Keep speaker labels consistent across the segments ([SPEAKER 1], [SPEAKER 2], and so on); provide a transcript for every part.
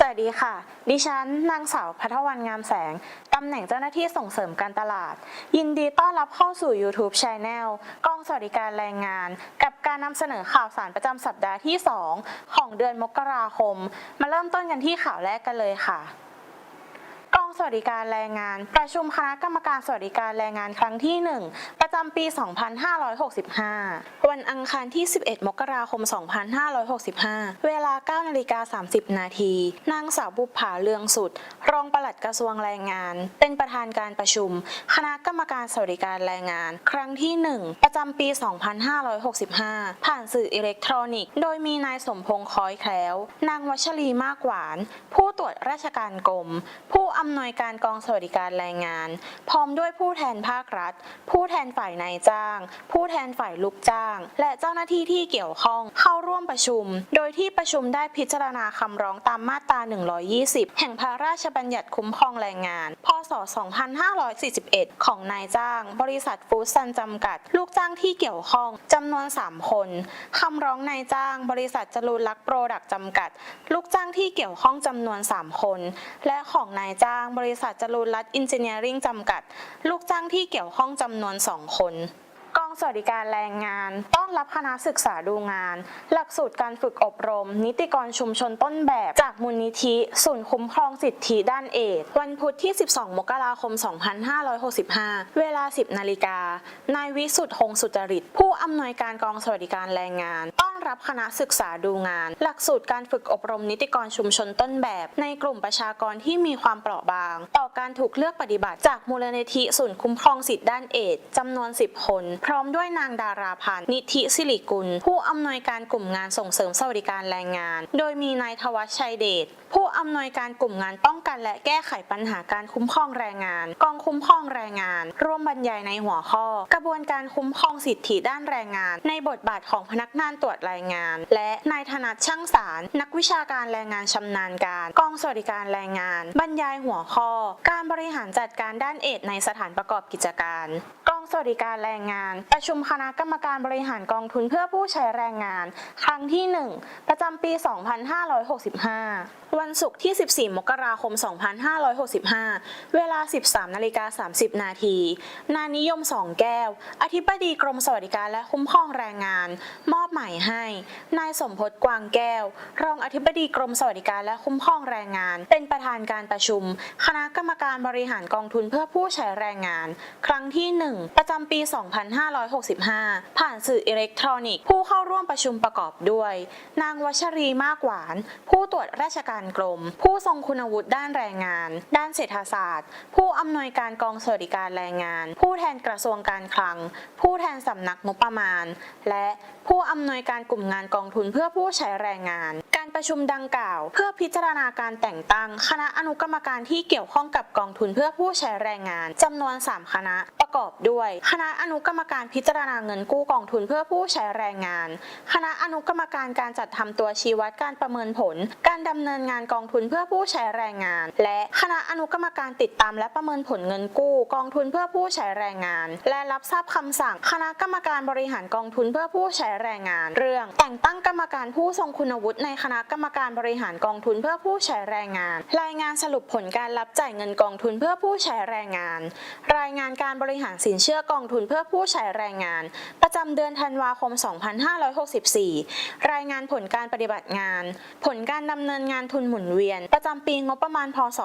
[SPEAKER 1] สวัสดีค่ะ ดิฉันนางสาวพัทวันงามแสง ตำแหน่งเจ้าหน้าที่ส่งเสริมการตลาด ยินดีต้อนรับเข้าสู่ YouTube Channel กองสวัสดิการแรงงาน กับการนำเสนอข่าวสารประจำสัปดาห์ที่ 2 ของเดือนมกราคม มาเริ่มต้นกันที่ข่าวแรกกันเลยค่ะ สวัสดิการแรงงาน ประชุมคณะกรรมการสวัสดิการแรงงานครั้งที่ 1 ประจำปี 2565 วันอังคารที่ 11 มกราคม 2565 เวลา9นาฬิกา30 นาที นางสาวบุภาเลืองสุด รองปลัดกระทรวงแรงงาน เป็นประธานการประชุม คณะกรรมการสวัสดิการแรงงาน ครั้งที่ 1 ประจำปี 2565 ผ่านสื่ออิเล็กทรอนิกส์ โดยมีนายสมพงษ์คอยแคล้ว นางวัชรีมากหวาน ผู้ตรวจราชการกรม ผู้อำนวยการกองสวัสดิการแรงงาน พร้อมด้วยผู้แทนภาครัฐ ผู้แทนฝ่ายนายจ้าง ผู้แทนฝ่ายลูกจ้าง และเจ้าหน้าที่ที่เกี่ยวข้องเข้าร่วมประชุม โดยที่ประชุมได้พิจารณาคำร้องตามมาตรา 120 แห่งพระราชบัญญัติคุ้มครองแรงงาน พศ 2541 ของนายจ้าง บริษัทฟู้ดซันจำกัด ลูกจ้างที่เกี่ยวข้องจำนวน 3 คนคำร้องนายจ้าง บริษัทจรูนลักโปรดักต์จำกัด ลูกจ้างที่เกี่ยวข้องจำนวน 3 คน และของนายจ้าง บริษัทจรูนรัตน์อินเจเนียริ่งจำกัด ลูกจ้างที่เกี่ยวข้องจำนวน 2 คน สวัสดิการแรงงาน ต้อนรับคณะศึกษาดูงาน หลักสูตรการฝึกอบรม นิติกรชุมชนต้นแบบ จากมูลนิธิศูนย์คุ้มครองสิทธิด้านเอดวันพุธที่ 12 มกราคม 2565 เวลา 10 นาฬิกานายวิสุทธ์หงสุจริต ผู้อำนวยการกองสวัสดิการแรงงานต้อน รับคณะศึกษาดูงาน หลักสูตรการฝึกอบรมนิติกรชุมชนต้นแบบ ในกลุ่มประชากรที่มีความเปราะบาง ต่อการถูกเลือกปฏิบัติจากมูลนิธิศูนย์คุ้มครองสิทธิด้านเอดจำนวน 10 คน พร้อมด้วยนางดาราพันธ์นิธิสิริกุล ผู้อำนวยการกลุ่มงานส่งเสริมสวัสดิการแรงงาน โดยมีนายทวัชชัยเดชผู้อำนวยการกลุ่มงานป้องกันและแก้ไขปัญหาการคุ้มครองแรงงาน กองคุ้มครองแรงงาน ร่วมบรรยายในหัวข้อ กระบวนการคุ้มครองสิทธิด้านแรงงาน ในบทบาทของพนักงานตรวจรายงาน และนายธนัทช่างสาร นักวิชาการแรงงานชำนาญการ กองสวัสดิการแรงงาน บรรยายหัวข้อ การบริหารจัดการด้านเอดในสถานประกอบกิจการ สวัสดิการแรงงาน ประชุมคณะกรรมการบริหารกองทุนเพื่อผู้ใช้แรงงาน ครั้งที่ 1 ประจำปี 2565 วันศุกร์ที่ 14 มกราคม 2565 เวลา 13นาฬิกา30 นาที นายนิยมสองแก้ว อธิบดีกรมสวัสดิการและคุ้มครองแรงงาน มอบหมายให้ นายสมพศกวางแก้ว รองอธิบดีกรมสวัสดิการและคุ้มครองแรงงาน เป็นประธานการประชุม คณะกรรมการบริหารกองทุนเพื่อผู้ใช้แรงงาน ครั้งที่ 1ประจำปี 2565 ผ่านสื่ออิเล็กทรอนิกส์ ผู้เข้าร่วมประชุมประกอบด้วย นางวัชรีมากหวาน ผู้ตรวจราชการกรม ผู้ทรงคุณวุฒิด้านแรงงาน ด้านเศรษฐศาสตร์ ผู้อำนวยการกองสวัสดิการแรงงาน ผู้แทนกระทรวงการคลัง ผู้แทนสำนักงบประมาณ และผู้อำนวยการกลุ่มงานกองทุนเพื่อผู้ใช้แรงงาน ประชุมดังกล่าว เพื่อพิจารณาการแต่งตั้ง คณะอนุกรรมการที่เกี่ยวข้องกับกองทุนเพื่อผู้ใช้แรงงานจำนวน 3 คณะประกอบด้วย คณะอนุกรรมการพิจารณาเงินกู้กองทุนเพื่อผู้ใช้แรงงาน คณะอนุกรรมการการจัดทำตัวชี้วัดการประเมินผล การดำเนินงานกองทุนเพื่อผู้ใช้แรงงาน และคณะอนุกรรมการติดตามและประเมินผลเงินกู้ กองทุนเพื่อผู้ใช้แรงงาน และรับทราบคำสั่ง คณะกรรมการบริหารกองทุนเพื่อผู้ใช้แรงงาน เรื่อง แต่งตั้งกรรมการผู้ทรงคุณวุฒิในคณะกรรมการบริหารกองทุนเพื่อผู้ใช้แรงงาน รายงานสรุปผลการรับจ่ายเงินกองทุนเพื่อผู้ใช้แรงงาน รายงานการบริหารสินเชื่อกองทุนเพื่อผู้ใช้แรงงาน ประจำเดือนธันวาคม 2564 รายงานผลการปฏิบัติงาน ผลการดำเนินงานทุนหมุนเวียน ประจำปีงบประมาณพศ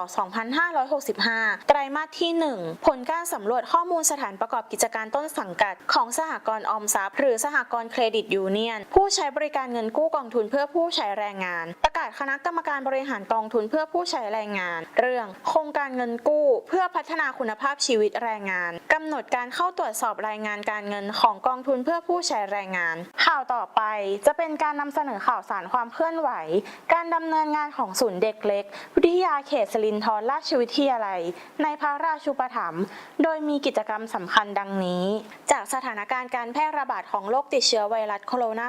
[SPEAKER 1] 2565 ไตรมาสที่ 1 ผลการสำรวจข้อมูลสถานประกอบกิจการต้นสังกัด ของสหกรณ์ออมทรัพย์หรือสหกรณ์เครดิตยูเนียน ผู้ใช้บริการเงินกู้กองทุนเพื่อผู้ใช้แรงงานประกาศคณะกรรมการบริหารกองทุนเพื่อผู้ใช้แรงงาน เรื่อง โครงการเงินกู้ เพื่อพัฒนาคุณภาพชีวิตแรงงานกำหนดการเข้าตรวจสอบรายงานการเงินของกองทุนเพื่อผู้ใช้แรงงาน ข่าวต่อไปจะเป็นการนำเสนอข่าวสารความเคลื่อนไหว การดำเนินงานของศูนย์เด็กเล็ก วิทยาเขตสลินทรราชวิทยาลัย ในพระราชูปถัมภ์โดยมีกิจกรรมสำคัญดังนี้ จากสถานการณ์การแพร่ระบาดของโรคติดเชื้อไวรัสโคโรนา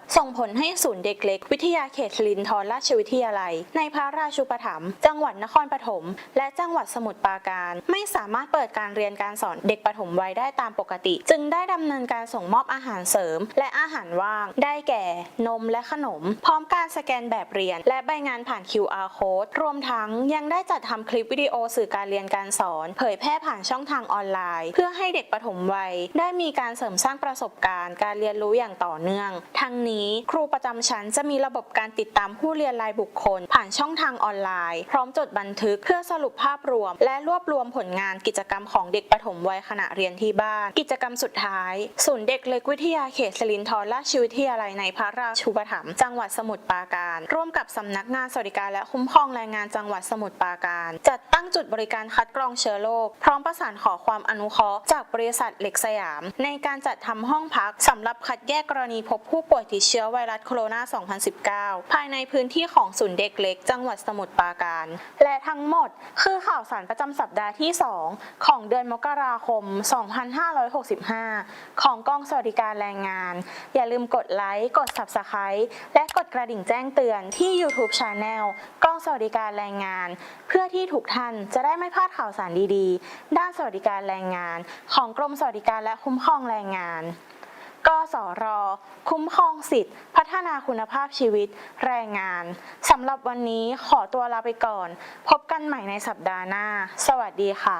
[SPEAKER 1] 2019 ส่งผลให้ศูนย์เด็กเล็ก วิทยาเขตสิรินธรราชวิทยาลัย ในพระราชูปถัมภ์จังหวัดนครปฐมและจังหวัดสมุทรปราการ ไม่สามารถเปิดการเรียนการสอนเด็กปฐมวัยได้ตามปกติ จึงได้ดำเนินการส่งมอบอาหารเสริม และอาหารว่าง ได้แก่ นมและขนม พร้อมการสแกนแบบเรียน และใบงานผ่าน QR code รวมทั้งยังได้จัดทำคลิปวิดีโอสื่อการเรียนการสอน เผยแพร่ผ่านช่องทางออนไลน์ เพื่อให้เด็กปฐมวัย ได้มีการเสริมสร้างประสบการณ์ การเรียนรู้อย่างต่อเนื่อง ทั้งนี้ครูประจำชั้นจะมีระบบการติดตามผู้เรียนรายบุคคล ผ่านช่องทางออนไลน์ พร้อมจดบันทึกเพื่อสรุปภาพรวม และรวบรวมผลงานกิจกรรมของเด็กปฐมวัยขณะเรียนที่บ้าน กิจกรรมสุดท้าย ศูนย์เด็กเล็กวิทยาเขตสิรินธรราชวิทยาลัยในพระราชูปถัมภ์จังหวัดสมุทรปราการ ร่วมกับสำนักงานสวัสดิการและคุ้มครองแรงงานจังหวัดสมุทรปราการ จัดตั้งจุดบริการคัดกรองเชื้อโรคพร้อมประสานขอความอนุเคราะห์จากบริษัทเหล็กสยาม ในการจัดทำห้องพักสำหรับคัดแยกกรณีพบผู้ป่วยติดเชื้อไวรัสโคโรนา 2019ภายในพื้นที่ของศูนย์เด็กเล็ก จังหวัดสมุทรปราการ และทั้งหมดคือข่าวสารประจำสัปดาห์ที่ 2 ของเดือนมกราคม 2565 ของกองสวัสดิการแรงงาน อย่าลืมกดไลค์ กด Subscribe และกดกระดิ่งแจ้งเตือนที่ YouTube Channel กองสวัสดิการแรงงาน เพื่อที่ทุกท่านจะได้ไม่พลาดข่าวสารดีๆ ด้านสวัสดิการแรงงาน ของกรมสวัสดิการและคุ้มครองแรงงาน กสร คุ้มครองสิทธิพัฒนาคุณภาพชีวิต แรงงาน สำหรับวันนี้ขอตัวลาไปก่อน พบกันใหม่ในสัปดาห์หน้า สวัสดีค่ะ